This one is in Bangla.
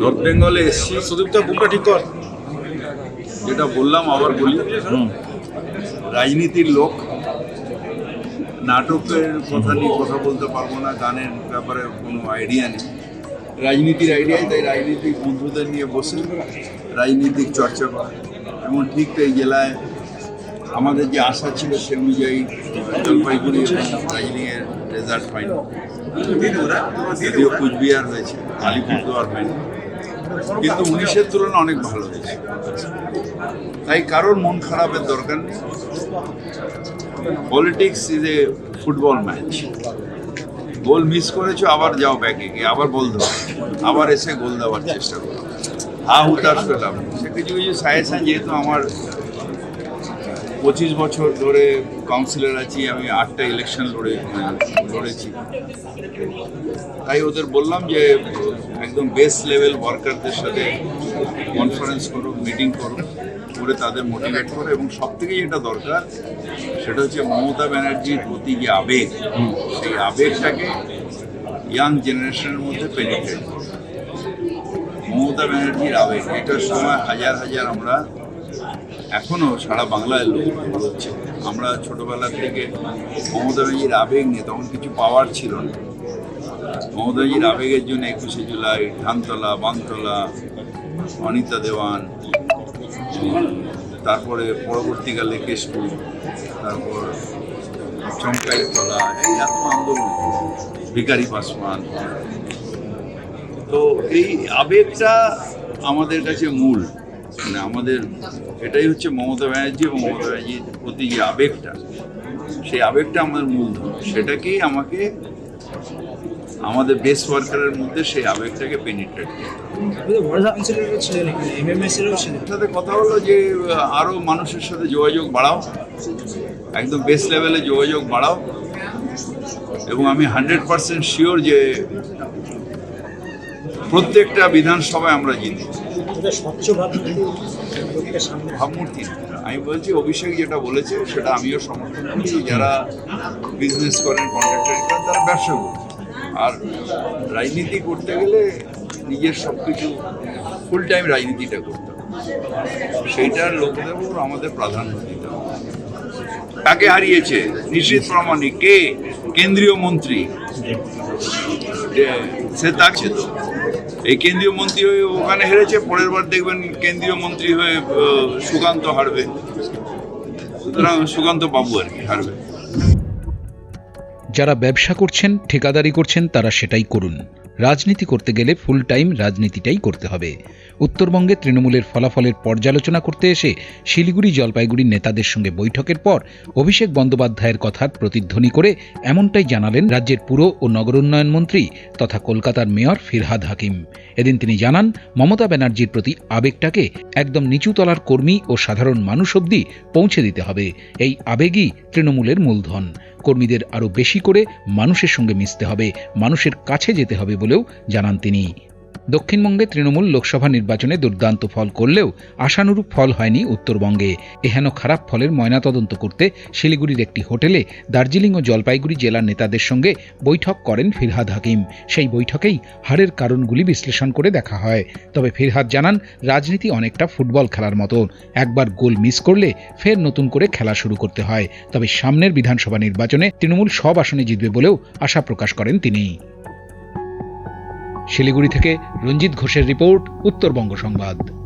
নর্থ বেঙ্গলে এসছি। সুদীপ্ত বুকটা ঠিক কর। যেটা বললাম আবার বলি। রাজনীতির লোক। নাটকের কথা নিয়ে কথা বলতে পারব না গানের ব্যাপারে কোনো আইডিয়া নেই। রাজনীতির আইডিয়াই তাই রাজনীতিক বন্ধুদের নিয়ে বসে রাজনীতিক চর্চা করা। এবং ঠিক এই জেলায় আমাদের যে আশা ছিল সে অনুযায়ী জলপাইগুড়ি এবং দার্জিলিংয়ের রেজাল্ট পাইনি যদিও কুচবিহার হয়েছে আলিপুরদুয়ার হয়নি কিন্তু উনিশের তুলনায় অনেক ভালো হয়েছে। তাই কারোর মন খারাপের দরকার নেই। Politics is a football match goal miss করেছ, আবার যাও ব্যাকে গিয়ে, আবার বল দেবো আবার এসে গোল দেওয়ার চেষ্টা করো। হা হুতাশ পেলাম সে কিছু কিছু সাজেশন যেহেতু আমার পঁচিশ বছর ধরে কাউন্সিলর আছি, আমি আটটা ইলেকশন লড়ে, লড়েছি। তাই ওদের বললাম যে, একদম বেস লেভেল ওয়ার্কারদের সাথে কনফারেন্স করো মিটিং করো করে তাদের মোটিভেট করো। এবং সব থেকে যেটা দরকার, সেটা হচ্ছে মমতা ব্যানার্জির প্রতি যে আবেগ, সেই আবেগটাকে ইয়াং জেনারেশনের মধ্যে পেনিট্রেট করো মমতা ব্যানার্জির আবেগ, এটার সময় হাজার হাজার আমরা এখনও সারা বাংলায় লোক হচ্ছে আমরা ছোটবেলা থেকে মমতা ব্যানার্জির আবেগ নিয়ে তখন কিছু পাওয়ার ছিল না। মমতা ব্যানার্জির আবেগের জন্য একুশে জুলাই, ধানতলা, বানতলা, অনিতা দেওয়ান, তারপরে পরবর্তীকালে কেশপুর, তারপর চমকাইয়ের তলা এই এত আন্দোলন ভিকারি পাসওয়ান তো এই আবেগটা আমাদের কাছে মূল। মানে আমাদের এটাই হচ্ছে মমতা ব্যানার্জি এবং মমতা ব্যানার্জির প্রতি যে আবেগটা সেই আবেগটা আমাদের মূলধন। সেটাকেই আমাকে আমাদের বেস ওয়ার্কারের মধ্যে সেই আবেগটাকে পেনিট্রেট সাথে কথা হলো যে আহ, আরও মানুষের সাথে যোগাযোগ বাড়াও। একদম বেস লেভেলে যোগাযোগ বাড়াও। এবং আমি হান্ড্রেড পার্সেন্ট শিওর যে প্রত্যেকটা বিধানসভায় আমরা জিতি ভাবমূর্তি। আমি বলছি, অভিষেক যেটা বলেছে, সেটা আমিও সমর্থন করছি। যারা বিজনেস করেন কন্ট্রাক্টার তারা ব্যবসা করছে আর রাজনীতি করতে গেলে নিজের সব কিছু ফুল টাইম রাজনীতিটা করতে সেইটার লোকদের উপর আমাদের প্রাধান্য দিতে হবে। তাকে হারিয়েছে? নিশ্চিত প্রামাণিক। কে? কেন্দ্রীয় মন্ত্রী? সে থাকছে তো এই কেন্দ্রীয় মন্ত্রী হয়ে ওখানে হেরেছে, পরের বার দেখবেন কেন্দ্রীয় মন্ত্রী হয়ে সুকান্ত হারবে। সুতরাং সুকান্ত বাবু আর কি হারবে। যারা ব্যবসা করছেন, ঠিকাদারি করছেন, তারা সেটাই করুন। রাজনীতি করতে গেলে ফুল টাইম রাজনীতিটাই করতে হবে। উত্তরবঙ্গে তৃণমূলের ফলাফলের পর্যালোচনা করতে এসে শিলিগুড়ি জলপাইগুড়ির নেতাদের সঙ্গে বৈঠকের পর অভিষেক বন্দ্যোপাধ্যায়ের কথার প্রতিধ্বনি করে এমনটাই জানালেন রাজ্যের পুর ও নগর উন্নয়ন মন্ত্রী তথা কলকাতার মেয়র ফিরহাদ হাকিম। এদিন তিনি জানান, মমতা ব্যানার্জির প্রতি আবেগটাকে একদম নিচুতলার কর্মী ও সাধারণ মানুষ অবধি পৌঁছে দিতে হবে। এই আবেগই তৃণমূলের মূলধন। কর্মীদের আরও বেশি করে মানুষের সঙ্গে মিশতে হবে, মানুষের কাছে যেতে হবে বলেও জানান তিনি। দক্ষিণবঙ্গে তৃণমূল লোকসভা নির্বাচনে দুর্দান্ত ফল করলেও আশানুরূপ ফল হয়নি উত্তরবঙ্গে। এহেন খারাপ ফলের ময়নাতদন্ত করতে শিলিগুড়ির একটি হোটেলে দার্জিলিং ও জলপাইগুড়ি জেলার নেতাদের সঙ্গে বৈঠক করেন ফিরহাদ হাকিম। সেই বৈঠকেই হারের কারণগুলি বিশ্লেষণ করে দেখা হয়। তবে ফিরহাদ জানান, রাজনীতি অনেকটা ফুটবল খেলার মতো। একবার গোল মিস করলে ফের নতুন করে খেলা শুরু করতে হয়। তবে সামনের বিধানসভা নির্বাচনে তৃণমূল সব আসনে জিতবে বলেও আশা প্রকাশ করেন তিনি। শিলিগুড়ি থেকে রঞ্জিত ঘোষের রিপোর্ট উত্তরবঙ্গ সংবাদ।